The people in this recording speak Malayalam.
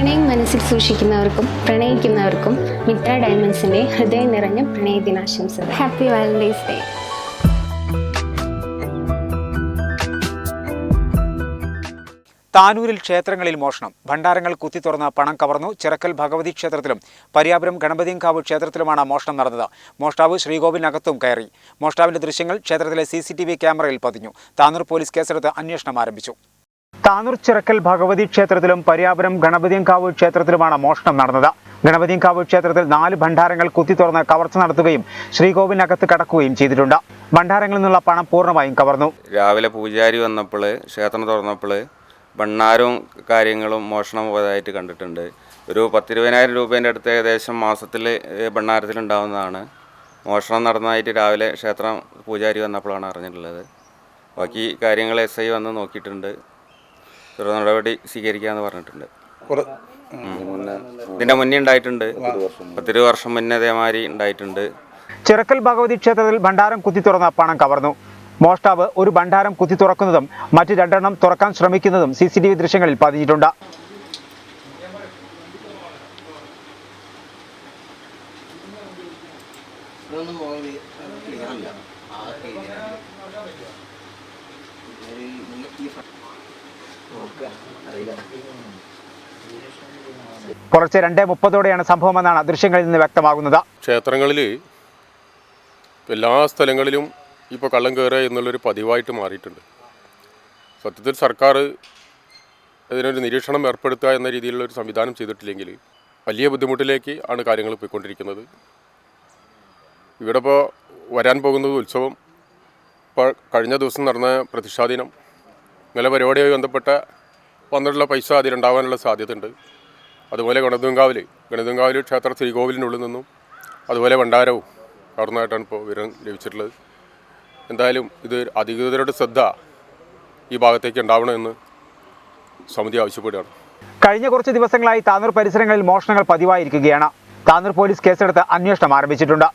പ്രണയം മനസ്സിൽ സൂക്ഷിക്കുന്നവർക്കും പ്രണയിക്കുന്നവർക്കും മിത്ര ഡയമണ്ട്സിന്റെ ഹൃദയം നിറഞ്ഞ പ്രണയ ദിനാശംസകൾ ഹാപ്പി വാലന്റൈൻസ് ഡേ താനൂരിൽ ക്ഷേത്രങ്ങളിൽ മോഷണം. ഭണ്ഡാരങ്ങൾ കുത്തിത്തുറന്ന് പണം കവർന്നു ചിറക്കൽ ഭഗവതി ക്ഷേത്രത്തിലും പരിയാപുരം ഗണപതിയങ്കാവ് ക്ഷേത്രത്തിലുമാണ് മോഷണം നടന്നത്. മോഷ്ടാവ് ശ്രീകോവിലിനകത്തും കയറി. മോഷ്ടാവിന്റെ ദൃശ്യങ്ങൾ ക്ഷേത്രത്തിലെ സി സി ടി വി ക്യാമറയിൽ പതിഞ്ഞു. താനൂർ പോലീസ് കേസെടുത്ത് അന്വേഷണം ആരംഭിച്ചു. താനൂർ ചിറക്കൽ ഭഗവതി ക്ഷേത്രത്തിലും പരിയാപുരം ഗണപതിയങ്കാവ് ക്ഷേത്രത്തിലുമാണ് മോഷണം നടന്നത്. ഗണപതിയങ്കാവ് ക്ഷേത്രത്തിൽ നാല് ഭണ്ഡാരങ്ങൾ കുത്തിത്തുറന്ന് കവർച്ച നടത്തുകയും ശ്രീകോവിലിനകത്ത് കടക്കുകയും ചെയ്തിട്ടുണ്ട്. ഭണ്ഡാരങ്ങളിൽ നിന്നുള്ള പണം പൂർണമായും കവർന്നു. രാവിലെ പൂജാരി വന്നപ്പോൾ ക്ഷേത്രം തുറന്നപ്പോൾ ഭണ്ണാരവും കാര്യങ്ങളും മോഷണം പോയതായിട്ട് കണ്ടിട്ടുണ്ട്. ഒരു പത്തിരുപതിനായിരം രൂപേന്റെ അടുത്ത് ഏകദേശം മാസത്തിൽ ഭണ്ണാരത്തിലുണ്ടാവുന്നതാണ് മോഷണം നടന്നതായിട്ട് രാവിലെ ക്ഷേത്രം പൂജാരി വന്നപ്പോഴാണ് അറിഞ്ഞിട്ടുള്ളത്. ബാക്കി കാര്യങ്ങൾ എസ് ഐ വന്ന് നോക്കിയിട്ടുണ്ട്. തുടർ നടപടി സ്വീകരിക്കാമെന്ന് പറഞ്ഞിട്ടുണ്ട് ഇതിന്റെ മുന്നേ ഉണ്ടായിട്ടുണ്ട് പത്തിരു വർഷം മുന്നേ അതേമാതിരി ഉണ്ടായിട്ടുണ്ട് ചിറക്കൽ ഭഗവതി ക്ഷേത്രത്തിൽ ഭണ്ഡാരം കുത്തി തുറന്ന പണം കവർന്നു മോഷ്ടാവ് ഒരു ഭണ്ഡാരം കുത്തി തുറക്കുന്നതും മറ്റു രണ്ടെണ്ണം തുറക്കാൻ ശ്രമിക്കുന്നതും സി സി ടി വി ദൃശ്യങ്ങളിൽ പതിഞ്ഞിട്ടുണ്ട് പുലർച്ചെ രണ്ടേ മുപ്പതോടെയാണ് സംഭവമെന്നാണ് ദൃശ്യങ്ങളിൽ നിന്ന് വ്യക്തമാകുന്നത്. ക്ഷേത്രങ്ങളിൽ എല്ലാ സ്ഥലങ്ങളിലും ഇപ്പോൾ കള്ളം കയറുക എന്നുള്ളൊരു പതിവായിട്ട് മാറിയിട്ടുണ്ട്. സത്യത്തിൽ സർക്കാർ അതിനൊരു നിരീക്ഷണം ഏർപ്പെടുത്തുക എന്ന രീതിയിലുള്ള ഒരു സംവിധാനം ചെയ്തിട്ടില്ലെങ്കിൽ വലിയ ബുദ്ധിമുട്ടിലേക്ക് ആണ് കാര്യങ്ങൾ പോയിക്കൊണ്ടിരിക്കുന്നത്. ഇവിടെ ഇപ്പോൾ വരാൻ പോകുന്നത് ഉത്സവം. ഇപ്പോൾ കഴിഞ്ഞ ദിവസം നടന്ന പ്രതിഷ്ഠാദിനം. ഇന്നലെ പരിപാടിയുമായി ബന്ധപ്പെട്ട വന്നിട്ടുള്ള പൈസ അതിലുണ്ടാവാനുള്ള സാധ്യതയുണ്ട്. അതുപോലെ ഗണതുങ്കാവിൽ ഗണതുങ്കാവിൽ ക്ഷേത്ര ശ്രീകോവിലിനുള്ളിൽ നിന്നും അതുപോലെ ഭണ്ഡാരവും കവർന്നതായിട്ടാണ് ഇപ്പോൾ വിവരം ലഭിച്ചിട്ടുള്ളത്. എന്തായാലും ഇത് അധികൃതരുടെ ശ്രദ്ധ ഈ ഭാഗത്തേക്ക് ഉണ്ടാവണമെന്ന് സമിതി ആവശ്യപ്പെടുകയാണ്. കഴിഞ്ഞ കുറച്ച് ദിവസങ്ങളായി താനൂർ പരിസരങ്ങളിൽ മോഷണങ്ങൾ പതിവായിരിക്കുകയാണ്. താനൂർ പോലീസ് കേസെടുത്ത് അന്വേഷണം ആരംഭിച്ചിട്ടുണ്ട്.